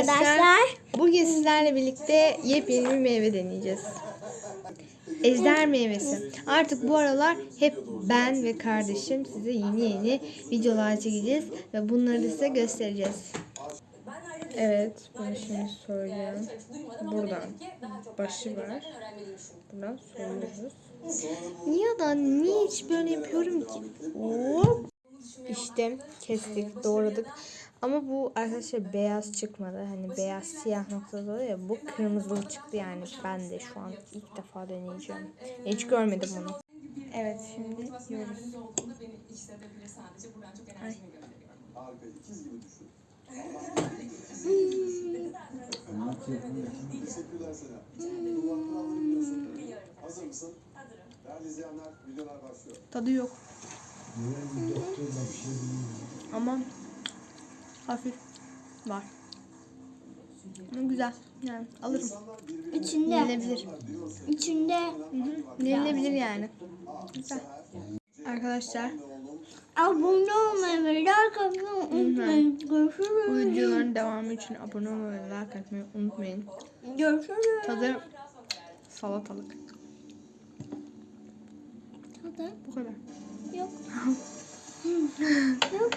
arkadaşlar. Bugün sizlerle birlikte yepyeni bir meyve deneyeceğiz. Ejder meyvesi. Artık bu aralar hep ben ve kardeşim size yeni yeni videolar çekeceğiz ve bunları da size göstereceğiz. Evet, bunu şimdi söylüyorum. Buradan başı var. Buradan soyuyoruz. Niye da niye hiç böyle yapıyorum ki? Hop. İşte kestik, doğradık. Ama bu arkadaşlar beyaz çıkmadı. Hani beyaz siyah noktalı oluyor ya. Bu kırmızılı çıktı yani. Ben de şu an ilk defa deneyeceğim. Hiç görmedim bunu. Evet şimdi yiyoruz. Ay. Harika ikiz gibi düşün. Teşekkürler Sena. Bu kuralları biliyorsun. Hazır mısın? Hazırım. Değerli izleyenler videolar başlıyor. Tadı yok. Ama hafif var. Ama güzel. Yani alırım. İçinde. Yenilebilir. İçinde. Hı hı. Yenilebilir yani. Güzel. Arkadaşlar Abone olmayı ve like atmayı unutmayın. bu Görüşürüz. videoların devamı için abone olmayı ve like atmayı unutmayın. Görüşürüz. Tadı salatalık. Tadı Bu kadar. yok. yok.